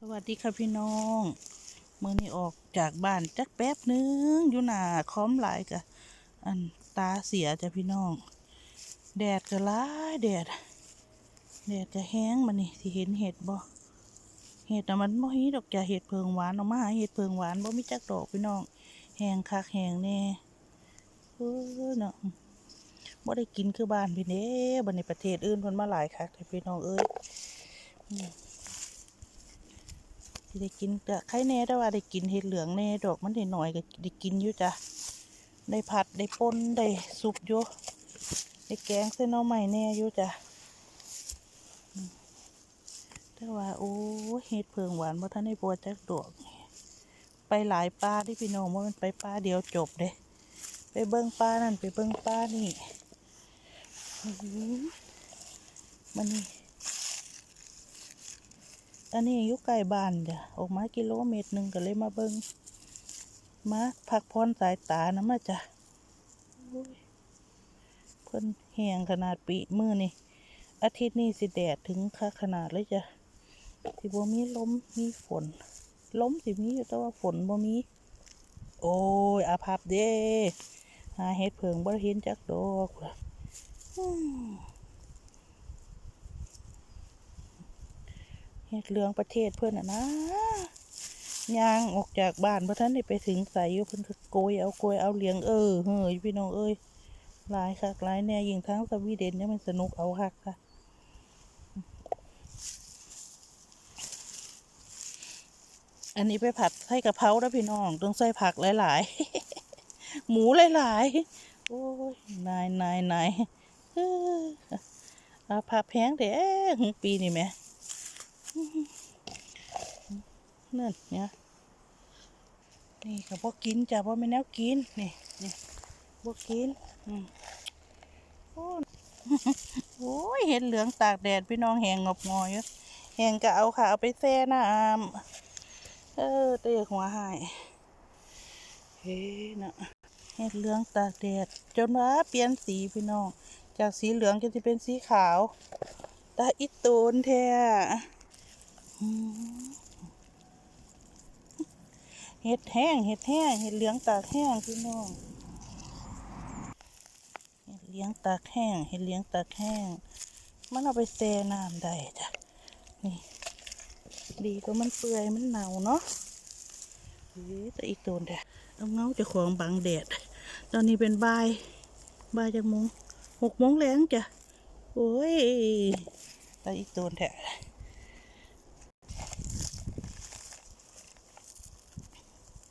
สวัสดีค่ะพี่น้องเมื่อนี้ออกจากบ้านจักแป๊บหนึงอยู่หน้าคอมหลายกะอันตาเสียจ้ะพี่น้อง แดดก็ร้ายแดด แดดก็แห้งมานี่ที่เห็นเห็ดบ่เห็ดน่ะมันบ่มีดอกจะเห็ดเพิงหวานออกมาหาเห็ดเพิงหวานบ่มีจักดอกพี่น้องแห้งคักแห้งแน่เออเนาะบ่ได้กินคือบ้านพี่เด้บัดในประเทศอื่นเพิ่นมาหลายคักแต่พี่น้องเอ้ย ได้กินก็ไข่แน่แต่ว่าได้กินเห็ดเหลืองแน่ดอกมันได้หน่อยก็ได้กินอยู่จ้ะได้ผัดได้ป่นได้ซุปอยู่ได้แกงเส้นหน่อไม้แน่อยู่จ้ะแต่ว่าโอ้เห็ดเพิงหวานบ่ทันได้บัวจักดอกไปหลายปลาที่พี่น้องว่ามันไปปลาเดียวจบเด้ไปเบิ่งปลานั่นไปเบิ่งปลานี่มันนี่ อันนี้อยู่ใกล้บ้านจ้ะออกมากิโลเมตรหนึ่งก็เลยมาเบิงมาพักผ่อนสายตานะมาจ้ะเพิ่นแหงขนาดปีมือนี่อาทิตย์นี้สิแดดถึงค่าขนาดเลยจ้ะสิบ่มีลมมีฝนลมสิมีอยู่แต่ว่าฝนบ่มี โอ้ยอาภัพเด้หาเฮ็ดเพิงบ่เห็นจักดอกอืม เรื่องประเทศเพื่อนอะนะยางออกจากบ้านเพราะท่านได้ไปถึงใส่อยู่เพิ่นก็โกยเอาโกยเอาเลี้ยงเออเฮ้ยพี่น้องเอ้ยหลายคักหลายแน่ยิงทั้งสวีเดนเนี่ยมันสนุกเอาคักค่ะอันนี้ไปผัดใส่กะเพราแล้วพี่น้องต้องใส่ผักหลายๆ หมูหลายๆ โอ้ยนายนายนายเอาผักแพงแต่ปีนี่แหม นั่นเนี่ยนี่กับพวกกินจ้ะพวกไม่แนวกิน นี่นี่พวกกินอืมโอ้โอ้ยเห็นเหลืองตากแดดพี่น้องแหงงอบงอยู่แหงก็เอาค่ะเอาไปแช่น้ำเออเตะหัวหายเฮ้นะเห็ดเหลืองตากแดดจนว่าเปลี่ยนสีพี่น้อง จากสีเหลืองจนจะเป็นสีขาวตาอิตูนแท้อืม เห็ดแห้งเห็ดแห้งเห็ดเหลืองตากแห้งพี่น้องเห็ดเหลี้ยงตากแห้งเห็ดเหลี้ยงตากแห้ง มันเอาไปแช่น้ำได้จ้ะนี่ดีกว่ามันเปื่อยมันเน่าเนาะเฮ้ยแต่อีกตัวเด้เอาเงาจะของบังแดด ตอนนี้เป็นบ่ายบ่ายจากโมงหกโมงแรงจ้ะโอ้ยแต่อีกตัวแท้